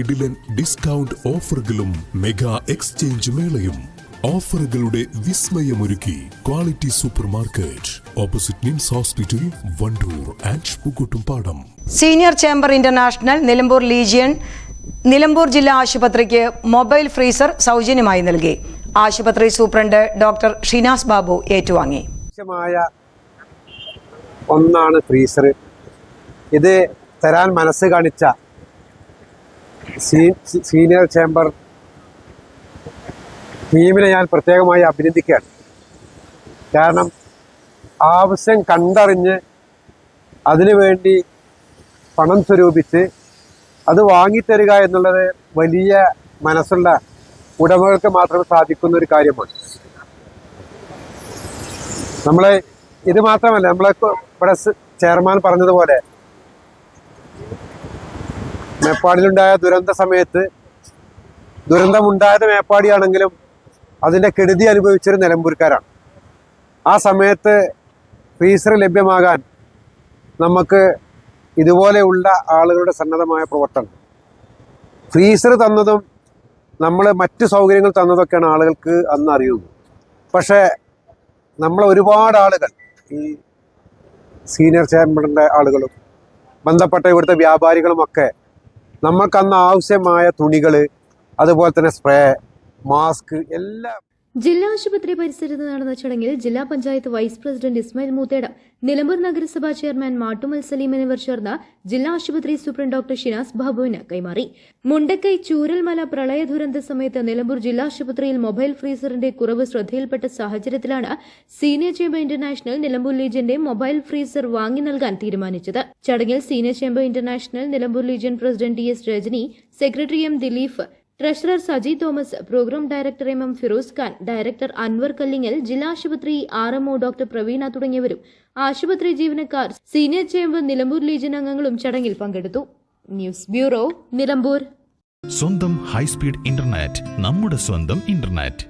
കിടിലൻ ഡിസ്കൗണ്ട് ഓഫറുകളും mega exchange മേളയും. ഓഫറുകളുടെ വിസ്മയമൊരുക്കി quality super market opposite NIMS hospital Wandoor and Pookkottumpadam senior chamber international Nilambur legion Nilambur ജില്ലാ ആശുപത്രിക്ക് മൊബൈൽ ഫ്രീസർ സൗജന്യമായി നൽകി. ആശുപത്രി സൂപ്രണ്ട് ഡോക്ടർ ഷിനാസ് ബാബു ഏറ്റുവാങ്ങി. ഒന്നാണ് ഫ്രീസർ. ഇത് തരാൻ മനസ്സ് കാണിച്ച സീനിയർ ചേംബർ ടീമിനെ ഞാൻ പ്രത്യേകമായി അഭിനന്ദിക്കുകയാണ്. കാരണം ആവശ്യം കണ്ടറിഞ്ഞ് അതിനുവേണ്ടി പണം സ്വരൂപിച്ച് അത് വാങ്ങിത്തരിക എന്നുള്ളത് വലിയ മനസ്സുള്ള ഉടമകൾക്ക് മാത്രമേ സാധിക്കുന്ന ഒരു കാര്യമാണ്. നമ്മളെ ഇത് മാത്രമല്ല നമ്മളെ ഇവിടെ ചെയർമാൻ പറഞ്ഞതുപോലെ മേപ്പാടിയിലുണ്ടായ ദുരന്ത സമയത്ത് ദുരന്തമുണ്ടായത് മേപ്പാടിയാണെങ്കിലും അതിന്റെ കെടുതി അനുഭവിച്ചൊരു നിലമ്പൂർക്കാരാണ്. ആ സമയത്ത് ഫ്രീസർ ലഭ്യമാകാൻ നമുക്ക് ഇതുപോലെയുള്ള ആളുകളുടെ സന്നദ്ധമായ പ്രവർത്തനം. ഫ്രീസർ തന്നതും നമ്മൾ മറ്റ് സൗകര്യങ്ങൾ തന്നതൊക്കെയാണ് ആളുകൾക്ക് അന്ന് അറിയുന്നത്. പക്ഷേ നമ്മൾ ഒരുപാട് ആളുകൾ ഈ സീനിയർ ചേംബറിന്റെ ആളുകളും ബന്ധപ്പെട്ട ഇവിടുത്തെ വ്യാപാരികളുമൊക്കെ നമ്മൾക്കന്ന് ആവശ്യമായ തുണികൾ അതുപോലെ തന്നെ സ്പ്രേ മാസ്ക് എല്ലാം ജില്ലാ ആശുപത്രി പരിസരത്ത് നടന്ന ചടങ്ങിൽ ജില്ലാ പഞ്ചായത്ത് വൈസ് പ്രസിഡന്റ് ഇസ്മായിൽ മൂത്തേട നിലമ്പൂർ നഗരസഭാ ചെയർമാൻ മാട്ടുമൽ സലീം എന്നിവർ ചേർന്ന് ജില്ലാ ആശുപത്രി സൂപ്രണ്ട് ഡോക്ടർ ഷിനാസ് ബാബുവിന് കൈമാറി. മുണ്ടക്കൈ ചൂരൽമല പ്രളയ ദുരന്ത സമയത്ത് നിലമ്പൂർ ജില്ലാ ആശുപത്രിയിൽ മൊബൈൽ ഫ്രീസറിന്റെ കുറവ് ശ്രദ്ധയിൽപ്പെട്ട സാഹചര്യത്തിലാണ് സീനിയർ ചേംബർ ഇന്റർനാഷണൽ നിലമ്പൂർ ലീജിയന്റെ മൊബൈൽ ഫ്രീസർ വാങ്ങി നൽകാൻ തീരുമാനിച്ചത്. ചടങ്ങിൽ senior chamber international Nilambur legion president T S Rajani secretary M Dileef treasurer Saji Thomas programme director M M Firoz Khan director Anwar Kallingal ജില്ലാ ആശുപത്രി ആർ എംഒ ഡോക്ടർ പ്രവീണ തുടങ്ങിയവരും ആശുപത്രി ജീവനക്കാർ സീനിയർ ചേംബർ നിലമ്പൂർ ലീജൻ അംഗങ്ങളും ചടങ്ങിൽ പങ്കെടുത്തു. News bureau Nilambur. സ്വന്തം high speed internet നമ്മുടെ സ്വന്തം ഇന്റർനെറ്റ്.